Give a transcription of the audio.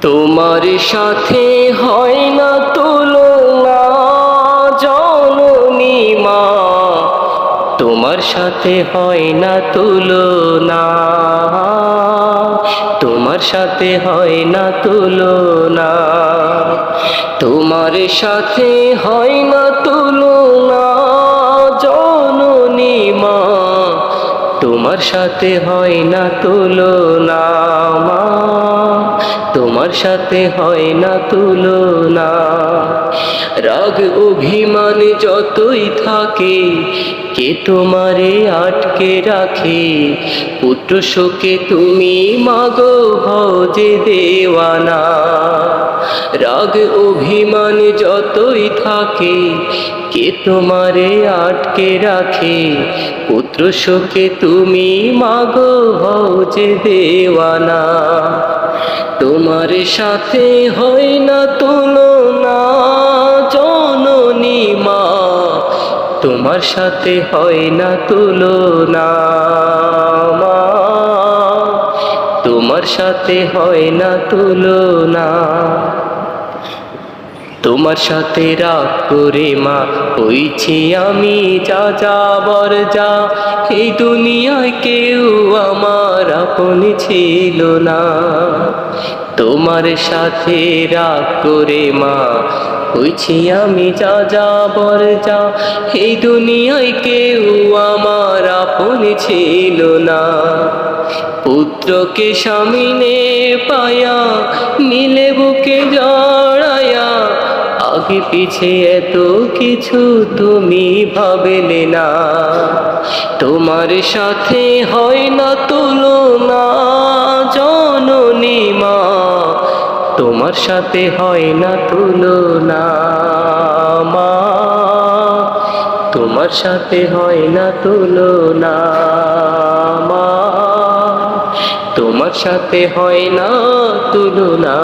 তোমার সাথে হয় না তুলনা, জননী মা। তোমার সাথে হয় না তুলনা, তোমার সাথে হয় না তুলনা। তোমার সাথে হয় না তুলনা, জননী মা। তোমার সাথে হয় না তুলনা। তোমার সাথে হয় না তুলনা। রাগ, অভিমান যতই থাকে, কে তোমারে আটকে রাখে? পুত্র শোকে তুমি মাগো ভজে দেওয়ানা। রাগ, অভিমান যতই থাকে, কে তোমারে আটকে রাখে? পুত্র শোকে তুমি মাগো ভজে দেওয়ানা। তোমার সাথে হয় না তুলনা, জননী মা। তোমার সাথে হয় না তুলনা মা। তোমার সাথে হয় না তুলনা। তোমার সাথে রাগ করে মা, হইছি আমি যা যা বর যা এই দুনিয়ায় কেউ আমার আপন ছিল না। তোমার সাথে রাগ করে মা, হইছি আমি যা যাবর যা। এই দুনিয়ায় কেউ আমার আপন ছিল না। পুত্রকে সামিনে পায়া, মিলে বুকে জড়ায়া। আগে পিছে এত কিছু তুমি ভাবলে না। তোমার সাথে হয় না তুলনা জননী মা, তোমার সাথে হয় না তুলনা মা। তোমার সাথে হয় না তুলনা মা। তোমার সাথে হয় না তুলনা